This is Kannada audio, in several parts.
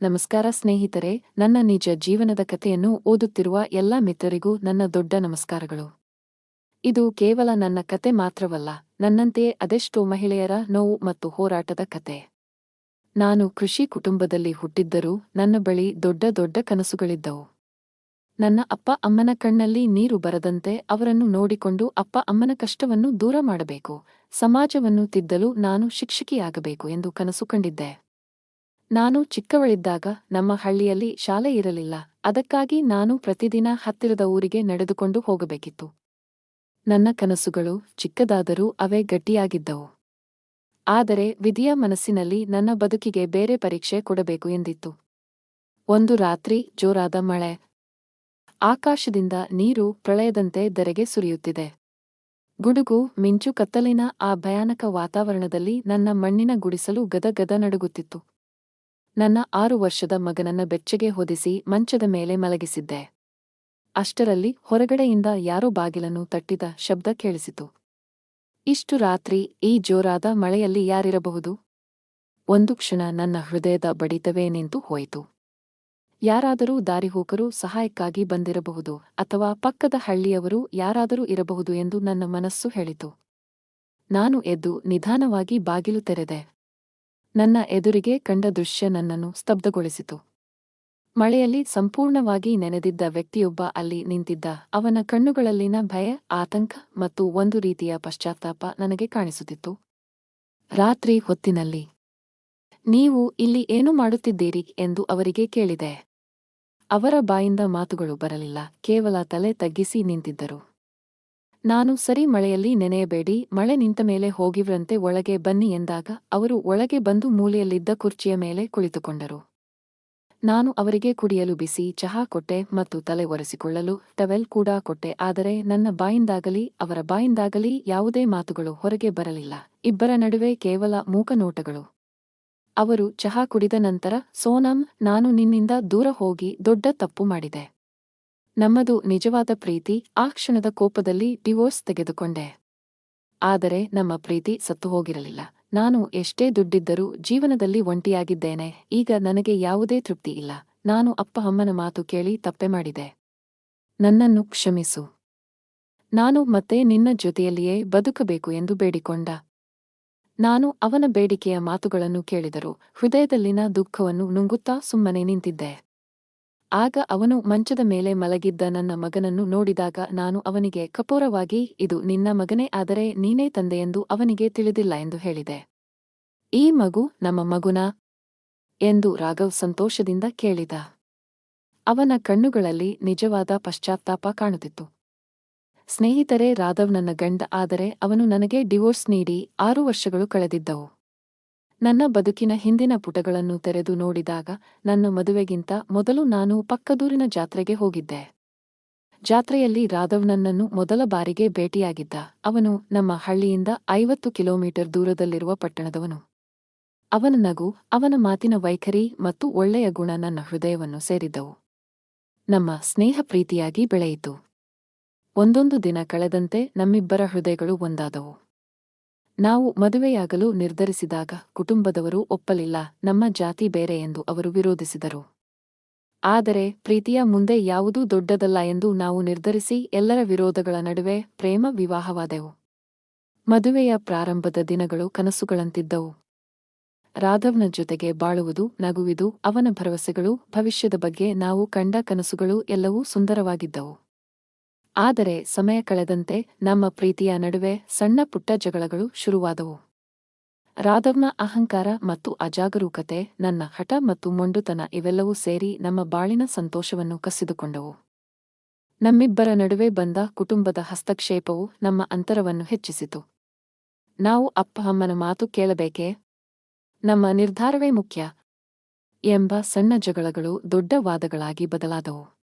ನಮಸ್ಕಾರ ಸ್ನೇಹಿತರೆ, ನನ್ನ ನಿಜ ಜೀವನದ ಕಥೆಯನ್ನು ಓದುತ್ತಿರುವ ಎಲ್ಲ ಮಿತ್ರರಿಗೂ ನನ್ನ ದೊಡ್ಡ ನಮಸ್ಕಾರಗಳು. ಇದು ಕೇವಲ ನನ್ನ ಕತೆ ಮಾತ್ರವಲ್ಲ ನನ್ನಂತೆಯೇ ಅದೆಷ್ಟೋ ಮಹಿಳೆಯರ ನೋವು ಮತ್ತು ಹೋರಾಟದ ಕತೆ. ನಾನು ಕೃಷಿ ಕುಟುಂಬದಲ್ಲಿ ಹುಟ್ಟಿದ್ದರೂ ನನ್ನ ಬಳಿ ದೊಡ್ಡ ದೊಡ್ಡ ಕನಸುಗಳಿದ್ದವು. ನನ್ನ ಅಪ್ಪ ಅಮ್ಮನ ಕಣ್ಣಲ್ಲಿ ನೀರು ಬರದಂತೆ ಅವರನ್ನು ನೋಡಿಕೊಂಡು ಅಪ್ಪ ಅಮ್ಮನ ಕಷ್ಟವನ್ನು ದೂರ ಮಾಡಬೇಕು, ಸಮಾಜವನ್ನು ತಿದ್ದಲು ನಾನು ಶಿಕ್ಷಕಿಯಾಗಬೇಕು ಎಂದು ಕನಸು ಕಂಡಿದ್ದೆ. ನಾನು ಚಿಕ್ಕವಳಿದ್ದಾಗ ನಮ್ಮ ಹಳ್ಳಿಯಲ್ಲಿ ಶಾಲೆ ಇರಲಿಲ್ಲ. ಅದಕ್ಕಾಗಿ ನಾನು ಪ್ರತಿದಿನ ಹತ್ತಿರದ ಊರಿಗೆ ನಡೆದುಕೊಂಡು ಹೋಗಬೇಕಿತ್ತು. ನನ್ನ ಕನಸುಗಳು ಚಿಕ್ಕದಾದರೂ ಅವೇ ಗಟ್ಟಿಯಾಗಿದ್ದವು. ಆದರೆ ವಿಧಿಯ ಮನಸ್ಸಿನಲ್ಲಿ ನನ್ನ ಬದುಕಿಗೆ ಬೇರೆ ಪರೀಕ್ಷೆ ಕೊಡಬೇಕು ಎಂದಿತ್ತು. ಒಂದು ರಾತ್ರಿ ಜೋರಾದ ಮಳೆ. ಆಕಾಶದಿಂದ ನೀರು ಪ್ರಳಯದಂತೆ ಧರೆಗೆ ಸುರಿಯುತ್ತಿದೆ. ಗುಡುಗು, ಮಿಂಚು, ಕತ್ತಲಿನ ಆ ಭಯಾನಕ ವಾತಾವರಣದಲ್ಲಿ ನನ್ನ ಮಣ್ಣಿನ ಗುಡಿಸಲು ಗದಗದ ನಡುಗುತ್ತಿತ್ತು. ನನ್ನ ಆರು ವರ್ಷದ ಮಗನನ್ನ ಬೆಚ್ಚಗೆ ಹೊದಿಸಿ ಮಂಚದ ಮೇಲೆ ಮಲಗಿಸಿದ್ದೆ. ಅಷ್ಟರಲ್ಲಿ ಹೊರಗಡೆಯಿಂದ ಯಾರೋ ಬಾಗಿಲನ್ನು ತಟ್ಟಿದ ಶಬ್ದ ಕೇಳಿಸಿತು. ಇಷ್ಟು ರಾತ್ರಿ ಈ ಜೋರಾದ ಮಳೆಯಲ್ಲಿ ಯಾರಿರಬಹುದು? ಒಂದು ಕ್ಷಣ ನನ್ನ ಹೃದಯದ ಬಡಿತವೇ ನಿಂತು ಹೋಯಿತು. ಯಾರಾದರೂ ದಾರಿಹೋಕರು ಸಹಾಯಕ್ಕಾಗಿ ಬಂದಿರಬಹುದು ಅಥವಾ ಪಕ್ಕದ ಹಳ್ಳಿಯವರು ಯಾರಾದರೂ ಇರಬಹುದು ಎಂದು ನನ್ನ ಮನಸ್ಸು ಹೇಳಿತು. ನಾನು ಎದ್ದು ನಿಧಾನವಾಗಿ ಬಾಗಿಲು ತೆರೆದೆ. ನನ್ನ ಎದುರಿಗೆ ಕಂಡ ದೃಶ್ಯ ನನ್ನನ್ನು ಸ್ತಬ್ಧಗೊಳಿಸಿತು. ಮಳೆಯಲ್ಲಿ ಸಂಪೂರ್ಣವಾಗಿ ನೆನೆದಿದ್ದ ವ್ಯಕ್ತಿಯೊಬ್ಬ ಅಲ್ಲಿ ನಿಂತಿದ್ದ. ಅವನ ಕಣ್ಣುಗಳಲ್ಲಿನ ಭಯ, ಆತಂಕ ಮತ್ತು ಒಂದು ರೀತಿಯ ಪಶ್ಚಾತ್ತಾಪ ನನಗೆ ಕಾಣಿಸುತ್ತಿತ್ತು. ರಾತ್ರಿ ಹೊತ್ತಿನಲ್ಲಿ, ನೀವು ಇಲ್ಲಿ ಏನು ಮಾಡುತ್ತಿದ್ದೀರಿ? ಎಂದು ಅವರಿಗೆ ಕೇಳಿದೆ. ಅವರ ಬಾಯಿಂದ ಮಾತುಗಳು ಬರಲಿಲ್ಲ. ಕೇವಲ ತಲೆ ತಗ್ಗಿಸಿ ನಿಂತಿದ್ದರು. ನಾನು ಸರಿ ಮಳೆಯಲ್ಲಿ ನೆನೆಯಬೇಡಿ, ಮಳೆ ನಿಂತ ಮೇಲೆ ಹೋಗಿವ್ರಂತೆ ಒಳಗೆ ಬನ್ನಿ ಎಂದಾಗ ಅವರು ಒಳಗೆ ಬಂದು ಮೂಲೆಯಲ್ಲಿದ್ದ ಕುರ್ಚಿಯ ಮೇಲೆ ಕುಳಿತುಕೊಂಡರು. ನಾನು ಅವರಿಗೆ ಕುಡಿಯಲು ಬಿಸಿ, ಚಹಾ ಕೊಟ್ಟೆ ಮತ್ತು ತಲೆ ಒರೆಸಿಕೊಳ್ಳಲು, ಟವೆಲ್ ಕೂಡ ಕೊಟ್ಟೆ, ಆದರೆ ನನ್ನ ಬಾಯಿಂದಾಗಲಿ, ಅವರ ಬಾಯಿಂದಾಗಲಿ ಯಾವುದೇ ಮಾತುಗಳು ಹೊರಗೆ ಬರಲಿಲ್ಲ. ಇಬ್ಬರ ನಡುವೆ ಕೇವಲ ಮೂಕನೋಟಗಳು. ಅವರು ಚಹಾ ಕುಡಿದ ನಂತರ, ಸೋನಂ, ನಾನು ನಿನ್ನಿಂದ ದೂರ ಹೋಗಿ ದೊಡ್ಡ ತಪ್ಪು ಮಾಡಿದೆ. ನಮ್ಮದು ನಿಜವಾದ ಪ್ರೀತಿ ಆ ಕ್ಷಣದ ಕೋಪದಲ್ಲಿ ಡಿವೋರ್ಸ್ ತೆಗೆದುಕೊಂಡೆ. ಆದರೆ ನಮ್ಮ ಪ್ರೀತಿ ಸತ್ತು ಹೋಗಿರಲಿಲ್ಲ. ನಾನು ಎಷ್ಟೇ ದುಡ್ಡಿದ್ದರೂ ಜೀವನದಲ್ಲಿ ಒಂಟಿಯಾಗಿದ್ದೇನೆ. ಈಗ ನನಗೆ ಯಾವುದೇ ತೃಪ್ತಿ ಇಲ್ಲ. ನಾನು ಅಪ್ಪ ಅಮ್ಮನ ಮಾತು ಕೇಳಿ ತಪ್ಪೆ ಮಾಡಿದೆ. ನನ್ನನ್ನು ಕ್ಷಮಿಸು. ನಾನು ಮತ್ತೆ ನಿನ್ನ ಜೊತೆಯಲ್ಲಿಯೇ ಬದುಕಬೇಕು ಎಂದು ಬೇಡಿಕೊಂಡ. ನಾನು ಅವನ ಬೇಡಿಕೆಯ ಮಾತುಗಳನ್ನು ಕೇಳಿದರು ಹೃದಯದಲ್ಲಿನ ದುಃಖವನ್ನು ನುಂಗುತ್ತಾ ಸುಮ್ಮನೆ ನಿಂತಿದ್ದೆ. ಆಗ ಅವನು ಮಂಚದ ಮೇಲೆ ಮಲಗಿದ್ದ ನನ್ನ ಮಗನನ್ನು ನೋಡಿದಾಗ ನಾನು ಅವನಿಗೆ, ಕಪೋರವಾಗಿ, ಇದು ನಿನ್ನ ಮಗನೇ, ಆದರೆ ನೀನೇ ತಂದೆಯೆಂದು ಅವನಿಗೆ ತಿಳಿದಿಲ್ಲ ಎಂದು ಹೇಳಿದೆ. ಈ ಮಗು ನಮ್ಮ ಮಗುನಾ? ಎಂದು ರಾಘವ್ ಸಂತೋಷದಿಂದ ಕೇಳಿದ. ಅವನ ಕಣ್ಣುಗಳಲ್ಲಿ ನಿಜವಾದ ಪಶ್ಚಾತ್ತಾಪ ಕಾಣುತ್ತಿತ್ತು. ಸ್ನೇಹಿತರೇ, ರಾಧವ್ ನನ್ನ ಗಂಡ, ಆದರೆ ಅವನು ನನಗೆ ಡಿವೋರ್ಸ್ ನೀಡಿ ಆರು ವರ್ಷಗಳು ಕಳೆದಿದ್ದವು. ನನ್ನ ಬದುಕಿನ ಹಿಂದಿನ ಪುಟಗಳನ್ನು ತೆರೆದು ನೋಡಿದಾಗ ನನ್ನ ಮದುವೆಗಿಂತ ಮೊದಲು ನಾನು ಪಕ್ಕದೂರಿನ ಜಾತ್ರೆಗೆ ಹೋಗಿದ್ದೆ. ಜಾತ್ರೆಯಲ್ಲಿ ರಾಧವ್ ನನ್ನನ್ನು ಮೊದಲ ಬಾರಿಗೆ ಭೇಟಿಯಾಗಿದ್ದ. ಅವನು ನಮ್ಮ ಹಳ್ಳಿಯಿಂದ ಐವತ್ತು ಕಿಲೋಮೀಟರ್ ದೂರದಲ್ಲಿರುವ ಪಟ್ಟಣದವನು. ಅವನ ನಗು, ಅವನ ಮಾತಿನ ವೈಖರಿ ಮತ್ತು ಒಳ್ಳೆಯ ಗುಣ ನನ್ನ ಹೃದಯವನ್ನು ಸೇರಿದ್ದವು. ನಮ್ಮ ಸ್ನೇಹ ಪ್ರೀತಿಯಾಗಿ ಬೆಳೆಯಿತು. ಒಂದೊಂದು ದಿನ ಕಳೆದಂತೆ ನಮ್ಮಿಬ್ಬರ ಹೃದಯಗಳು ಒಂದಾದವು. ನಾವು ಮದುವೆಯಾಗಲು ನಿರ್ಧರಿಸಿದಾಗ ಕುಟುಂಬದವರು ಒಪ್ಪಲಿಲ್ಲ, ನಮ್ಮ ಜಾತಿ ಬೇರೆ ಎಂದು ಅವರು ವಿರೋಧಿಸಿದರು. ಆದರೆ ಪ್ರೀತಿಯ ಮುಂದೆ ಯಾವುದೂ ದೊಡ್ಡದಲ್ಲ ಎಂದು ನಾವು ನಿರ್ಧರಿಸಿ ಎಲ್ಲರ ವಿರೋಧಗಳ ನಡುವೆ ಪ್ರೇಮ ವಿವಾಹವಾದೆವು. ಮದುವೆಯ ಪ್ರಾರಂಭದ ದಿನಗಳು ಕನಸುಗಳಂತಿದ್ದವು. ರಾಧವ್ನ ಜೊತೆಗೆ ಬಾಳುವುದು, ನಗುವಿದು, ಅವನ ಭರವಸೆಗಳು, ಭವಿಷ್ಯದ ಬಗ್ಗೆ ನಾವು ಕಂಡ ಕನಸುಗಳು ಎಲ್ಲವೂ ಸುಂದರವಾಗಿದ್ದವು. ಆದರೆ ಸಮಯ ಕಳೆದಂತೆ ನಮ್ಮ ಪ್ರೀತಿಯ ನಡುವೆ ಸಣ್ಣ ಪುಟ್ಟ ಜಗಳಗಳು ಶುರುವಾದವು. ರಾಧವ್ನ ಅಹಂಕಾರ ಮತ್ತು ಅಜಾಗರೂಕತೆ, ನನ್ನ ಹಠ ಮತ್ತು ಮೊಂಡುತನ ಇವೆಲ್ಲವೂ ಸೇರಿ ನಮ್ಮ ಬಾಳಿನ ಸಂತೋಷವನ್ನು ಕಸಿದುಕೊಂಡವು. ನಮ್ಮಿಬ್ಬರ ನಡುವೆ ಬಂದ ಕುಟುಂಬದ ಹಸ್ತಕ್ಷೇಪವು ನಮ್ಮ ಅಂತರವನ್ನು ಹೆಚ್ಚಿಸಿತು. ನಾವು ಅಪ್ಪ ಅಮ್ಮನ ಮಾತು ಕೇಳಬೇಕೇ? ನಮ್ಮ ನಿರ್ಧಾರವೇ ಮುಖ್ಯ? ಎಂಬ ಸಣ್ಣ ಜಗಳಗಳು ದೊಡ್ಡ ವಾದಗಳಾಗಿ ಬದಲಾದವು.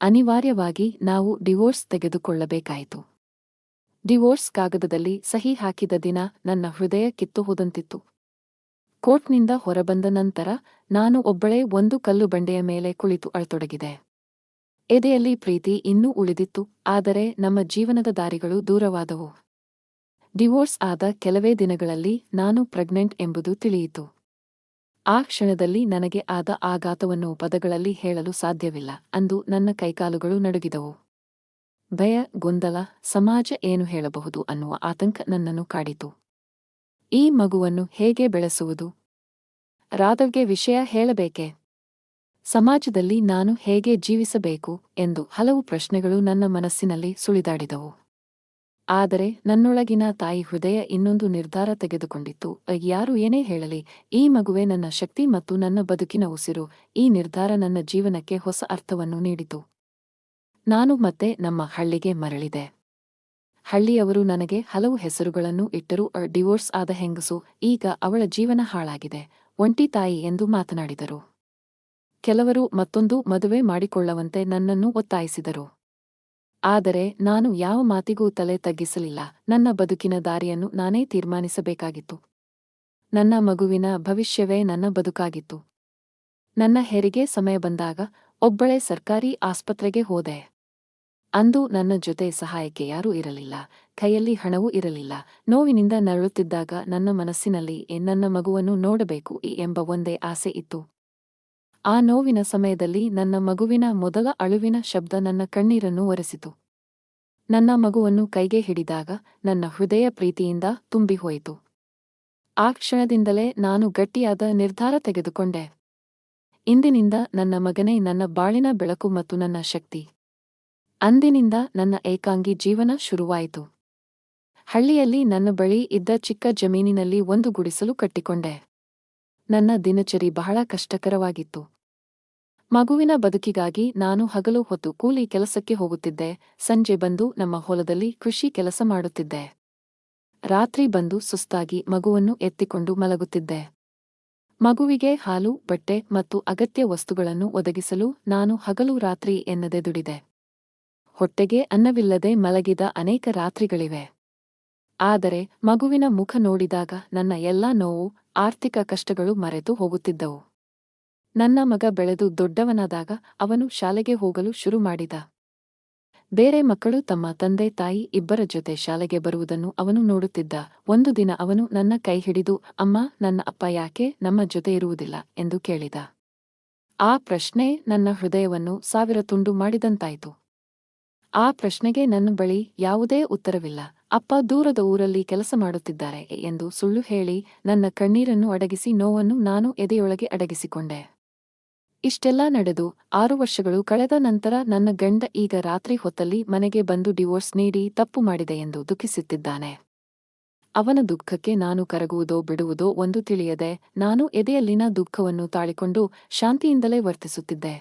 ಅನಿವಾರ್ಯವಾಗಿ ನಾವು ಡಿವೋರ್ಸ್ ತೆಗೆದುಕೊಳ್ಳಬೇಕಾಯಿತು. ಡಿವೋರ್ಸ್ ಕಾಗದದಲ್ಲಿ ಸಹಿ ಹಾಕಿದ ದಿನ ನನ್ನ ಹೃದಯ ಕಿತ್ತು ಹೋದಂತಿತ್ತು. ಕೋರ್ಟ್ನಿಂದ ಹೊರಬಂದ ನಂತರ ನಾನು ಒಬ್ಬಳೇ ಒಂದು ಕಲ್ಲು ಬಂಡೆಯ ಮೇಲೆ ಕುಳಿತು ಅಳತೊಡಗಿದೆ. ಎದೆಯಲ್ಲಿ ಪ್ರೀತಿ ಇನ್ನೂ ಉಳಿದಿತ್ತು, ಆದರೆ ನಮ್ಮ ಜೀವನದ ದಾರಿಗಳು ದೂರವಾದವು. ಡಿವೋರ್ಸ್ ಆದ ಕೆಲವೇ ದಿನಗಳಲ್ಲಿ ನಾನು ಪ್ರೆಗ್ನೆಂಟ್ ಎಂಬುದು ತಿಳಿಯಿತು. ಆ ಕ್ಷಣದಲ್ಲಿ ನನಗೆ ಆದ ಆಘಾತವನ್ನು ಪದಗಳಲ್ಲಿ ಹೇಳಲು ಸಾಧ್ಯವಿಲ್ಲ ಅಂದು ನನ್ನ ಕೈಕಾಲುಗಳು ನಡುಗಿದವು. ಭಯ, ಗೊಂದಲ, ಸಮಾಜ ಏನು ಹೇಳಬಹುದು ಅನ್ನುವ ಆತಂಕ ನನ್ನನ್ನು ಕಾಡಿತು. ಈ ಮಗುವನ್ನು ಹೇಗೆ ಬೆಳೆಸುವುದು? ರಾಧವ್ಗೆ ವಿಷಯ ಹೇಳಬೇಕೆ? ಸಮಾಜದಲ್ಲಿ ನಾನು ಹೇಗೆ ಜೀವಿಸಬೇಕು ಎಂದು ಹಲವು ಪ್ರಶ್ನೆಗಳು ನನ್ನ ಮನಸ್ಸಿನಲ್ಲಿ ಸುಳಿದಾಡಿದವು. ಆದರೆ ನನ್ನೊಳಗಿನ ತಾಯಿ ಹೃದಯ ಇನ್ನೊಂದು ನಿರ್ಧಾರ ತೆಗೆದುಕೊಂಡಿತ್ತು. ಯಾರು ಏನೇ ಹೇಳಲಿ, ಈ ಮಗುವೆ ನನ್ನ ಶಕ್ತಿ ಮತ್ತು ನನ್ನ ಬದುಕಿನ ಉಸಿರು, ಈ ನಿರ್ಧಾರ ನನ್ನ ಜೀವನಕ್ಕೆ ಹೊಸ ಅರ್ಥವನ್ನು ನೀಡಿತು. ನಾನು ಮತ್ತೆ ನಮ್ಮ ಹಳ್ಳಿಗೆ ಮರಳಿದೆ. ಹಳ್ಳಿಯವರು ನನಗೆ ಹಲವು ಹೆಸರುಗಳನ್ನು ಇಟ್ಟರೂ ಡಿವೋರ್ಸ್ ಆದ ಹೆಂಗಸು, ಈಗ ಅವಳ ಜೀವನ ಹಾಳಾಗಿದೆ, ಒಂಟಿ ತಾಯಿ ಎಂದು ಮಾತನಾಡಿದರು. ಕೆಲವರು ಮತ್ತೊಂದು ಮದುವೆ ಮಾಡಿಕೊಳ್ಳವಂತೆ ನನ್ನನ್ನು ಒತ್ತಾಯಿಸಿದರು. ಆದರೆ ನಾನು ಯಾವ ಮಾತಿಗೂ ತಲೆ ತಗ್ಗಿಸಲಿಲ್ಲ. ನನ್ನ ಬದುಕಿನ ದಾರಿಯನ್ನು ನಾನೇ ತೀರ್ಮಾನಿಸಬೇಕಾಗಿತ್ತು. ನನ್ನ ಮಗುವಿನ ಭವಿಷ್ಯವೇ ನನ್ನ ಬದುಕಾಗಿತ್ತು. ನನ್ನ ಹೆರಿಗೆ ಸಮಯ ಬಂದಾಗ ಒಬ್ಬಳೇ ಸರ್ಕಾರಿ ಆಸ್ಪತ್ರೆಗೆ ಹೋದೆ. ಅಂದು ನನ್ನ ಜೊತೆ ಸಹಾಯಕ್ಕೆ ಯಾರೂ ಇರಲಿಲ್ಲ. ಕೈಯಲ್ಲಿ ಹಣವೂ ಇರಲಿಲ್ಲ. ನೋವಿನಿಂದ ನರಳುತ್ತಿದ್ದಾಗ ನನ್ನ ಮನಸ್ಸಿನಲ್ಲಿ "ಏ, ನನ್ನ ಮಗುವನ್ನು ನೋಡಬೇಕು ಎಂಬ ಒಂದೇ ಆಸೆ ಇತ್ತು. ಆ ನೋವಿನ ಸಮಯದಲ್ಲಿ ನನ್ನ ಮಗುವಿನ ಮೊದಲ ಅಳುವಿನ ಶಬ್ದ ನನ್ನ ಕಣ್ಣೀರನ್ನು ಒರೆಸಿತು. ನನ್ನ ಮಗುವನ್ನು ಕೈಗೆ ಹಿಡಿದಾಗ ನನ್ನ ಹೃದಯ ಪ್ರೀತಿಯಿಂದ ತುಂಬಿಹೋಯಿತು ಆ ಕ್ಷಣದಿಂದಲೇ ನಾನು ಗಟ್ಟಿಯಾದ ನಿರ್ಧಾರ ತೆಗೆದುಕೊಂಡೆ. ಇಂದಿನಿಂದ ನನ್ನ ಮಗನೇ ನನ್ನ ಬಾಳಿನ ಬೆಳಕು ಮತ್ತು ನನ್ನ ಶಕ್ತಿ. ಅಂದಿನಿಂದ ನನ್ನ ಏಕಾಂಗಿ ಜೀವನ ಶುರುವಾಯಿತು. ಹಳ್ಳಿಯಲ್ಲಿ ನನ್ನ ಬಳಿ ಇದ್ದ ಚಿಕ್ಕ ಜಮೀನಿನಲ್ಲಿ ಒಂದು ಗುಡಿಸಲು ಕಟ್ಟಿಕೊಂಡೆ. ನನ್ನ ದಿನಚರಿ ಬಹಳ ಕಷ್ಟಕರವಾಗಿತ್ತು. ಮಗುವಿನ ಬದುಕಿಗಾಗಿ ನಾನು ಹಗಲು ಹೊತ್ತು ಕೂಲಿ ಕೆಲಸಕ್ಕೆ ಹೋಗುತ್ತಿದ್ದೆ. ಸಂಜೆ ಬಂದು ನಮ್ಮ ಹೊಲದಲ್ಲಿ ಕೃಷಿ ಕೆಲಸ ಮಾಡುತ್ತಿದ್ದೆ. ರಾತ್ರಿ ಬಂದು ಸುಸ್ತಾಗಿ ಮಗುವನ್ನು ಎತ್ತಿಕೊಂಡು ಮಲಗುತ್ತಿದ್ದೆ. ಮಗುವಿಗೆ ಹಾಲು, ಬಟ್ಟೆ ಮತ್ತು ಅಗತ್ಯ ವಸ್ತುಗಳನ್ನು ಒದಗಿಸಲು ನಾನು ಹಗಲು ರಾತ್ರಿ ಎನ್ನದೆ ದುಡಿದೆ. ಹೊಟ್ಟೆಗೆ ಅನ್ನವಿಲ್ಲದೆ ಮಲಗಿದ ಅನೇಕ ರಾತ್ರಿಗಳಿವೆ. ಆದರೆ ಮಗುವಿನ ಮುಖ ನೋಡಿದಾಗ ನನ್ನ ಎಲ್ಲಾ ನೋವು, ಆರ್ಥಿಕ ಕಷ್ಟಗಳು ಮರೆತು ಹೋಗುತ್ತಿದ್ದವು. ನನ್ನ ಮಗ ಬೆಳೆದು ದೊಡ್ಡವನಾದಾಗ ಅವನು ಶಾಲೆಗೆ ಹೋಗಲು ಶುರು ಮಾಡಿದ. ಬೇರೆ ಮಕ್ಕಳು ತಮ್ಮ ತಂದೆ ತಾಯಿ ಇಬ್ಬರ ಜೊತೆ ಶಾಲೆಗೆ ಬರುವುದನ್ನು ಅವನು ನೋಡುತ್ತಿದ್ದ. ಒಂದು ದಿನ ಅವನು ನನ್ನ ಕೈ ಹಿಡಿದು, ಅಮ್ಮ, ನನ್ನ ಅಪ್ಪ ಯಾಕೆ ನಮ್ಮ ಜೊತೆ ಇರುವುದಿಲ್ಲ? ಎಂದು ಕೇಳಿದ. ಆ ಪ್ರಶ್ನೆ ನನ್ನ ಹೃದಯವನ್ನು ಸಾವಿರ ತುಂಡು ಮಾಡಿದಂತಾಯಿತು. ಆ ಪ್ರಶ್ನೆಗೆ ನನ್ನ ಬಳಿ ಯಾವುದೇ ಉತ್ತರವಿಲ್ಲ. ಅಪ್ಪ ದೂರದ ಊರಲ್ಲಿ ಕೆಲಸ ಮಾಡುತ್ತಿದ್ದಾರೆ ಎಂದು ಸುಳ್ಳು ಹೇಳಿ ನನ್ನ ಕಣ್ಣೀರನ್ನು ಅಡಗಿಸಿ ನೋವನ್ನು ನಾನು ಎದೆಯೊಳಗೆ ಅಡಗಿಸಿಕೊಂಡೆ. ಇಷ್ಟೆಲ್ಲ ನಡೆದು ಆರು ವರ್ಷಗಳು ಕಳೆದ ನಂತರ ನನ್ನ ಗಂಡ ಈಗ ರಾತ್ರಿ ಹೊತ್ತಲ್ಲಿ ಮನೆಗೆ ಬಂದು ಡಿವೋರ್ಸ್ ನೀಡಿ ತಪ್ಪು ಮಾಡಿದೆ ಎಂದು ದುಃಖಿಸುತ್ತಿದ್ದಾನೆ. ಅವನ ದುಃಖಕ್ಕೆ ನಾನು ಕರಗುವುದೋ ಬಿಡುವುದೋ ಒಂದು ತಿಳಿಯದೆ ನಾನು ಎದೆಯಲ್ಲಿನ ದುಃಖವನ್ನು ತಾಳಿಕೊಂಡು ಶಾಂತಿಯಿಂದಲೇ ವರ್ತಿಸುತ್ತಿದ್ದೆ.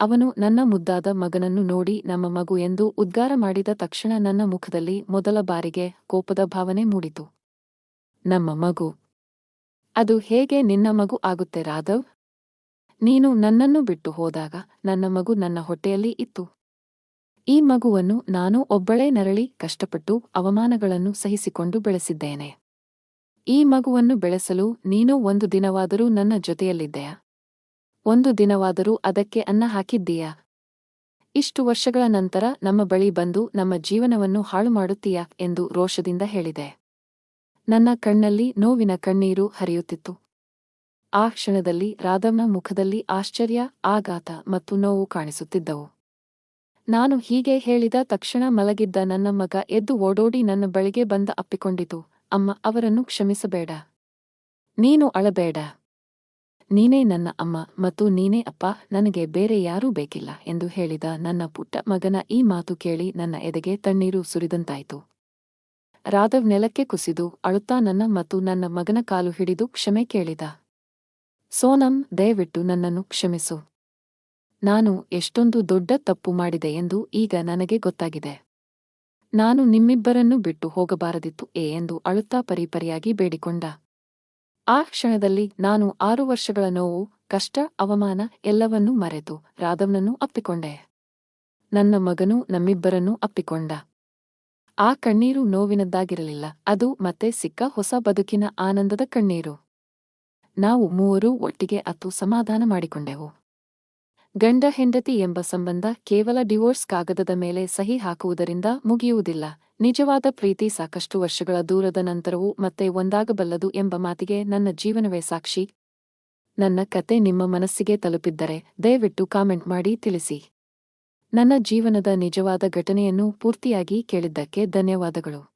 ಅವನು ನನ್ನ ಮುದ್ದಾದ ಮಗನನ್ನು ನೋಡಿ ನಮ್ಮ ಮಗು ಎಂದು ಉದ್ಗಾರ ಮಾಡಿದ ತಕ್ಷಣ ನನ್ನ ಮುಖದಲ್ಲಿ ಮೊದಲ ಬಾರಿಗೆ ಕೋಪದ ಭಾವನೆ ಮೂಡಿತು. ನಮ್ಮ ಮಗು. ಅದು ಹೇಗೆ ನಿನ್ನ ಮಗು ಆಗುತ್ತೆ ರಾಧವ್? ನೀನು ನನ್ನನ್ನು ಬಿಟ್ಟು ಹೋದಾಗ ನನ್ನ ಮಗು ನನ್ನ ಹೊಟ್ಟೆಯಲ್ಲಿ ಇತ್ತು. ಈ ಮಗುವನ್ನು ನಾನು ಒಬ್ಬಳೇ ನರಳಿ ಕಷ್ಟಪಟ್ಟು ಅವಮಾನಗಳನ್ನು ಸಹಿಸಿಕೊಂಡು ಬೆಳೆಸಿದ್ದೇನೆ. ಈ ಮಗುವನ್ನು ಬೆಳೆಸಲು ನೀನು ಒಂದು ದಿನವಾದರೂ ನನ್ನ ಜೊತೆಯಲ್ಲಿದ್ದೆಯಾ ಒಂದು ದಿನವಾದರೂ ಅದಕ್ಕೆ ಅನ್ನ ಹಾಕಿದ್ದೀಯಾ. ಇಷ್ಟು ವರ್ಷಗಳ ನಂತರ ನಮ್ಮ ಬಳಿ ಬಂದು ನಮ್ಮ ಜೀವನವನ್ನು ಹಾಳು ಮಾಡುತ್ತೀಯಾ ಎಂದು ರೋಷದಿಂದ ಹೇಳಿದೆ. ನನ್ನ ಕಣ್ಣಲ್ಲಿ ನೋವಿನ ಕಣ್ಣೀರು ಹರಿಯುತ್ತಿತ್ತು. ಆ ಕ್ಷಣದಲ್ಲಿ ರಾಧವ್ನ ಮುಖದಲ್ಲಿ ಆಶ್ಚರ್ಯ, ಆಘಾತ ಮತ್ತು ನೋವು ಕಾಣಿಸುತ್ತಿದ್ದವು. ನಾನು ಹೀಗೆ ಹೇಳಿದ ತಕ್ಷಣ ಮಲಗಿದ್ದ ನನ್ನ ಮಗ ಎದ್ದು ಓಡೋಡಿ ನನ್ನ ಬಳಿಗೆ ಬಂದ ಅಪ್ಪಿಕೊಂಡಿತು, ಅಮ್ಮ ಅವರನ್ನು ಕ್ಷಮಿಸಬೇಡ. ನೀನು ಅಳಬೇಡ. ನೀನೇ ನನ್ನ ಅಮ್ಮ ಮತ್ತು ನೀನೇ ಅಪ್ಪ, ನನಗೆ ಬೇರೆ ಯಾರೂ ಬೇಕಿಲ್ಲ ಎಂದು ಹೇಳಿದ ನನ್ನ ಪುಟ್ಟ ಮಗನ ಈ ಮಾತು ಕೇಳಿ ನನ್ನ ಎದೆಗೆ ತಣ್ಣೀರು ಸುರಿದಂತಾಯಿತು. ರಾಧವ್ ನೆಲಕ್ಕೆ ಕುಸಿದು ಅಳುತ್ತಾ ನನ್ನ ಮತ್ತು ನನ್ನ ಮಗನ ಕಾಲು ಹಿಡಿದು ಕ್ಷಮೆ ಕೇಳಿದ. ಸೋನಂ, ದಯವಿಟ್ಟು ನನ್ನನ್ನು ಕ್ಷಮಿಸು. ನಾನು ಎಷ್ಟೊಂದು ದೊಡ್ಡ ತಪ್ಪು ಮಾಡಿದೆ ಎಂದು ಈಗ ನನಗೆ ಗೊತ್ತಾಗಿದೆ. ನಾನು ನಿಮ್ಮಿಬ್ಬರನ್ನು ಬಿಟ್ಟು ಹೋಗಬಾರದಿತ್ತು ಏ ಎಂದು ಅಳುತ್ತಾ ಪರಿಪರಿಯಾಗಿ ಬೇಡಿಕೊಂಡ. ಆ ಕ್ಷಣದಲ್ಲಿ ನಾನು ಆರು ವರ್ಷಗಳ ನೋವು, ಕಷ್ಟ, ಅವಮಾನ ಎಲ್ಲವನ್ನೂ ಮರೆತು ರಾಧವ್ನನ್ನು ಅಪ್ಪಿಕೊಂಡೆ. ನನ್ನ ಮಗನೂ ನಮ್ಮಿಬ್ಬರನ್ನೂ ಅಪ್ಪಿಕೊಂಡ. ಆ ಕಣ್ಣೀರು ನೋವಿನದ್ದಾಗಿರಲಿಲ್ಲ, ಅದು ಮತ್ತೆ ಸಿಕ್ಕ ಹೊಸ ಬದುಕಿನ ಆನಂದದ ಕಣ್ಣೀರು. ನಾವು ಮೂವರೂ ಒಟ್ಟಿಗೆ ಅತ್ತು ಸಮಾಧಾನ ಮಾಡಿಕೊಂಡೆವು. ಗಂಡ ಹೆಂಡತಿ ಎಂಬ ಸಂಬಂಧ ಕೇವಲ ಡಿವೋರ್ಸ್ ಕಾಗದದ ಮೇಲೆ ಸಹಿ ಹಾಕುವುದರಿಂದ ಮುಗಿಯುವುದಿಲ್ಲ. ನಿಜವಾದ ಪ್ರೀತಿ ಸಾಕಷ್ಟು ವರ್ಷಗಳ ದೂರದ ನಂತರವೂ ಮತ್ತೆ ಒಂದಾಗಬಲ್ಲದು ಎಂಬ ಮಾತಿಗೆ ನನ್ನ ಜೀವನವೇ ಸಾಕ್ಷಿ. ನನ್ನ ಕತೆ ನಿಮ್ಮ ಮನಸ್ಸಿಗೆ ತಲುಪಿದ್ದರೆ ದಯವಿಟ್ಟು ಕಾಮೆಂಟ್ ಮಾಡಿ ತಿಳಿಸಿ. ನನ್ನ ಜೀವನದ ನಿಜವಾದ ಘಟನೆಯನ್ನು ಪೂರ್ತಿಯಾಗಿ ಕೇಳಿದ್ದಕ್ಕೆ ಧನ್ಯವಾದಗಳು.